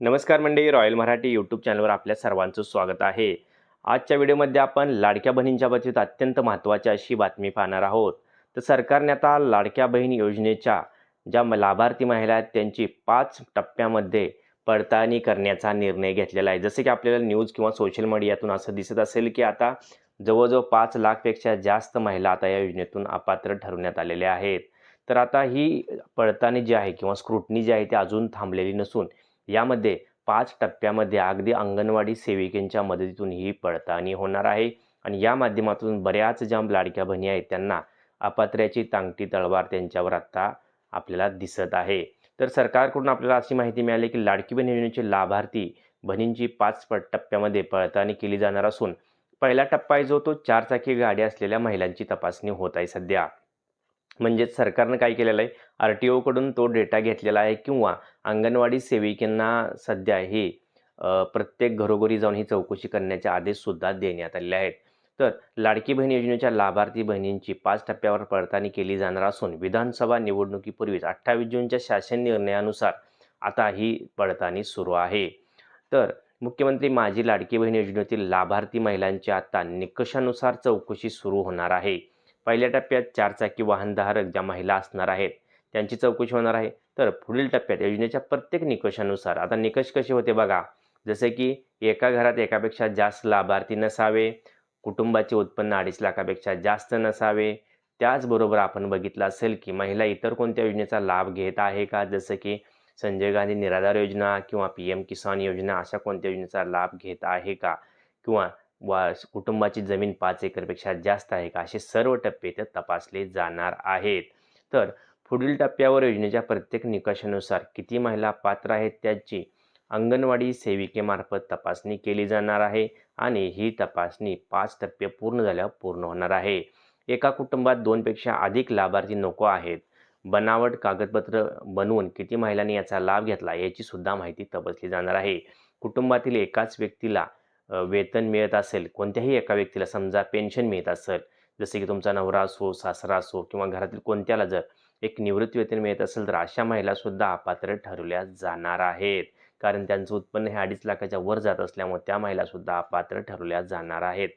नमस्कार मंडळी royal Marathi YouTube चॅनलवर आपल्या सर्वांचं स्वागत आहे. आजच्या व्हिडिओमध्ये आपण लाडक्या बहिणींच्या बाबतीत अत्यंत महत्त्वाची अशी बातमी पाहणार आहोत. तर सरकारने आता लाडक्या बहीण योजनेच्या ज्या म- लाभार्थी महिला आहेत त्यांची पाच टप्प्यामध्ये पडताळणी करण्याचा निर्णय घेतलेला आहे. जसे की आपल्याला न्यूज किंवा सोशल मीडियातून असं दिसत असेल की आता जवळजवळ पाच लाखपेक्षा जास्त महिला आता या योजनेतून अपात्र ठरवण्यात आलेल्या आहेत. तर आता ही पडताळणी जी आहे किंवा स्क्रुटनी जी आहे ती अजून थांबलेली नसून यामध्ये पाच टप्प्यामध्ये अगदी अंगणवाडी सेविकेंच्या मदतीतून ही पडताळणी होणार आहे. आणि या माध्यमातून बऱ्याच ज्या लाडक्या बहिणी आहेत त्यांना अपात्र्याची तांगटी तळवार त्यांच्यावर आत्ता आपल्याला दिसत आहे. तर सरकारकडून आपल्याला अशी माहिती मिळाली की लाडकी बहीण योजनेचे लाभार्थी बहिणींची पाच प टप्प्यामध्ये पडताळणी केली जाणार असून पहिला टप्पा आहे जो तो चारचाकी गाडी असलेल्या महिलांची तपासणी होत आहे सध्या. म्हणजेच सरकारनं काय केलेलं आहे? आर टी ओकडून तो डेटा घेतलेला आहे किंवा अंगणवाडी सेविकांना सध्या हे प्रत्येक घरोघरी जाऊन ही चौकशी करण्याचे आदेशसुद्धा देण्यात आलेले आहेत. तर लाडकी बहीण योजनेच्या लाभार्थी बहिणींची पाच टप्प्यावर पडताळणी केली जाणार असून विधानसभा निवडणुकीपूर्वीच अठ्ठावीस जूनच्या शासन निर्णयानुसार आता ही पडताळणी सुरू आहे. तर मुख्यमंत्री माझी लाडकी बहीण योजनेतील लाभार्थी महिलांची आता निकषानुसार चौकशी सुरू होणार आहे. पहिल्या टप्प्यात चारचाकी वाहनधारक ज्या महिला असणार आहेत त्यांची चौकशी होणार आहे. तर पुढील टप्प्यात योजनेच्या प्रत्येक निकषानुसार आता निकष कसे होते बघा. जसे की एका घरात एकापेक्षा जास्त लाभार्थी नसावे कुटुंबाचे उत्पन्न अडीच लाखापेक्षा जास्त नसावे. त्याचबरोबर आपण बघितलं असेल की महिला इतर कोणत्या योजनेचा लाभ घेत आहे का? जसं की संजय गांधी निराधार योजना किंवा पी एम किसान योजना अशा कोणत्या योजनेचा लाभ घेत आहे का? किंवा वा कुटुंबाची जमीन पाच एकरपेक्षा जास्त आहे का? असे सर्व टप्पे ते तपासले जाणार आहेत. तर पुढील टप्प्यावर योजनेच्या प्रत्येक निकषानुसार किती महिला पात्र आहेत त्याची अंगणवाडी सेविकेमार्फत तपासणी केली जाणार आहे आणि ही तपासणी पाच टप्पे पूर्ण झाल्यावर पूर्ण होणार आहे. एका कुटुंबात दोनपेक्षा अधिक लाभार्थी नको आहेत. बनावट कागदपत्र बनवून किती महिलांनी याचा लाभ घेतला याची सुद्धा माहिती तपासली जाणार आहे. कुटुंबातील एकाच व्यक्तीला वेतन मिळत असेल कोणत्याही एका व्यक्तीला समजा पेन्शन मिळत असेल जसे की तुमचा नवरा असो सासरा असो किंवा घरातील कोणत्याला जर एक निवृत्ती वेतन मिळत असेल तर अशा महिलासुद्धा अपात्र ठरवल्या जाणार आहेत. कारण त्यांचं उत्पन्न हे अडीच लाखाच्या वर जात असल्यामुळे त्या महिलासुद्धा अपात्र ठरवल्या जाणार आहेत.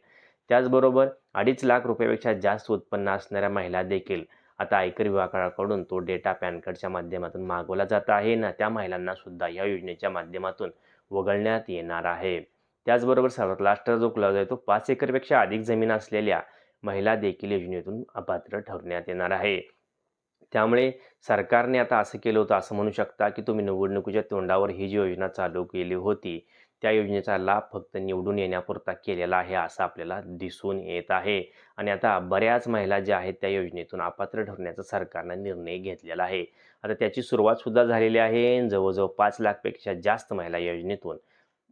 त्याचबरोबर अडीच लाख रुपयापेक्षा जास्त उत्पन्न असणाऱ्या महिला देखील आता आयकर विभागाकडून तो डेटा पॅन कार्डच्या माध्यमातून मागवला जात आहे. ना त्या महिलांना सुद्धा या योजनेच्या माध्यमातून वगळण्यात येणार आहे. त्याचबरोबर सर्वात लास्टचा जो क्लॉज आहे तो पाच एकरपेक्षा अधिक जमीन असलेल्या महिला देखील योजनेतून अपात्र ठरवण्यात येणार आहे. त्यामुळे सरकारने आता असं केलं होतं असं म्हणू शकता की तुम्ही निवडणुकीच्या तोंडावर ही जी योजना चालू केली होती त्या योजनेचा लाभ फक्त निवडून येण्यापुरता केलेला आहे असं आपल्याला दिसून येत आहे. आणि आता बऱ्याच महिला ज्या आहेत त्या योजनेतून अपात्र ठरण्याचा सरकारनं निर्णय घेतलेला आहे. आता त्याची सुरुवातसुद्धा झालेली आहे. जवळजवळ पाच लाखपेक्षा जास्त महिला योजनेतून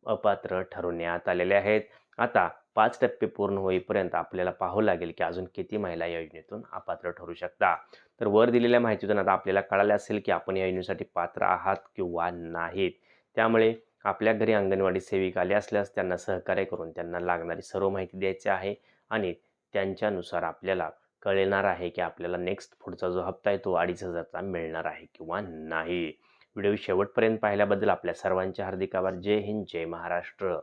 अपात्र ठरवण्यात आलेले आहेत. आता पाच टप्पे पूर्ण होईपर्यंत आपल्याला पाहावं लागेल की अजून किती महिला या योजनेतून अपात्र ठरू शकता तर वर दिलेल्या माहितीतून आता आपल्याला कळाले असेल की आपण या योजनेसाठी पात्र आहात किंवा नाहीत. त्यामुळे आपल्या घरी अंगणवाडी सेविका आली असल्यास त्यांना सहकार्य करून त्यांना लागणारी सर्व माहिती द्यायची आहे आणि त्यांच्यानुसार आपल्याला कळणार आहे की आपल्याला नेक्स्ट पुढचा जो हप्ता आहे तो अडीच हजारचा मिळणार आहे किंवा नाही. व्हिडिओ शेवटपर्यंत पाहिल्याबद्दल आपल्या सर्वांचे हार्दिक आभार. जय हिंद जय महाराष्ट्र.